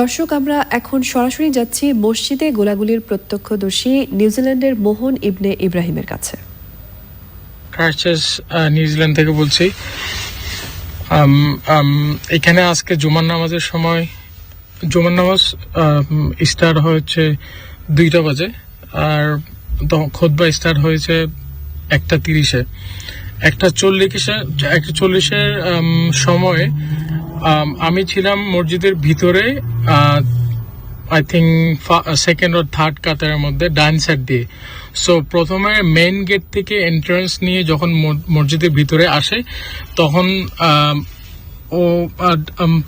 দর্শক, আমরা এখন সরাসরি যাচ্ছি মসজিদে গোলাগুলির প্রত্যক্ষদর্শী নিউজিল্যান্ডের মোহন ইবনে ইব্রাহিমের কাছে। নিউজিল্যান্ড থেকে বলছি। এখানে আজকে জুমার নামাজের সময়, জুমার নামাজ স্টার্ট হয়েছে দুইটা বাজে, আর খোদবা স্টার্ট হয়েছে একটা তিরিশে। একটা চল্লিশে, একটা চল্লিশের সময়, আমি ছিলাম মসজিদের ভিতরে I think second or third কাতারের মধ্যে ডাইন সাইড দিয়ে। সো প্রথমে মেন গেট থেকে এন্ট্রান্স নিয়ে যখন মসজিদের ভিতরে আসে, তখন ও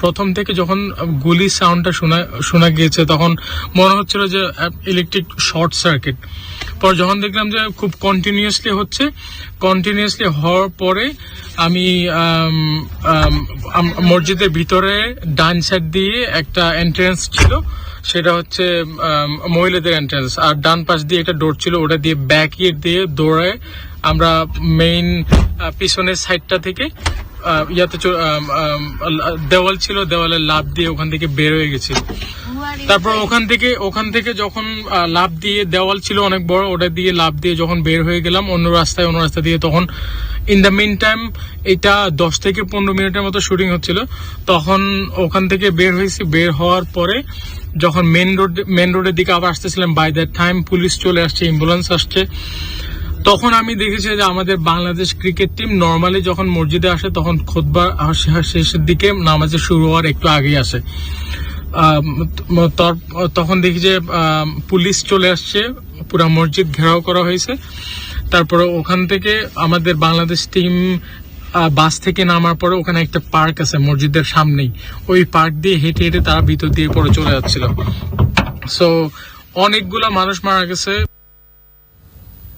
প্রথম থেকে যখন গুলি সাউন্ডটা শোনা শোনা গিয়েছে, তখন মনে হচ্ছিল যে ইলেকট্রিক শর্ট সার্কিট পর যখন দেখলাম যে, খুব কন্টিনিউয়াসলি হচ্ছে কন্টিনিউয়াসলি হওয়ার পরে আমি মসজিদের ভিতরে ডান সাইড দিয়ে একটা এন্ট্রেন্স ছিল, সেটা হচ্ছে মহিলাদের এন্ট্রেন্স আর ডান পাশ দিয়ে একটা ডোর ছিল, ওটা দিয়ে ব্যাক ইয়ে দিয়ে দৌড়ায় আমরা মেইন পিছনের সাইডটা থেকে ইয়াতে দেওয়াল ছিল দেওয়ালে লাভ দিয়ে ওখান থেকে বের হয়ে গেছি। তারপর ওখান থেকে ওখান থেকে যখন লাফ দিয়ে দেওয়াল ছিল অনেক বড় ওটা দিয়ে লাফ দিয়ে যখন বের হয়ে গেলাম অন্য রাস্তায় অন্য রাস্তা দিয়ে তখন ইন দ্য মিন টাইম এটা দশ থেকে পনেরো মিনিটের মতো শুটিং হচ্ছিল। তখন ওখান থেকে বের হয়েছি বের হওয়ার পরে যখন মেন রোড মেন রোডের দিকে আবার আসতেছিলাম বাই দ্যাট টাইম পুলিশ চলে আসছে অ্যাম্বুলেন্স আসছে। তখন আমি দেখেছি যে আমাদের বাংলাদেশ ক্রিকেট টিম নর্মালি যখন মসজিদে আসে, তখন খোদবা শেষের দিকে নামাজে শুরু হওয়ার একটু আগেই আসে। তখন দেখি যে পুলিশ চলে আসছে, পুরা মসজিদ ঘেরাও করা হয়েছে। তারপরে ওখান থেকে আমাদের বাংলাদেশ টিম বাস থেকে নামার পরে ওখানে একটা পার্ক আছে মসজিদের সামনেই। ওই পার্ক দিয়ে হেঁটে হেঁটে তারা ভিতর দিয়ে পরে চলে যাচ্ছিল। সো অনেকগুলা মানুষ মারা গেছে।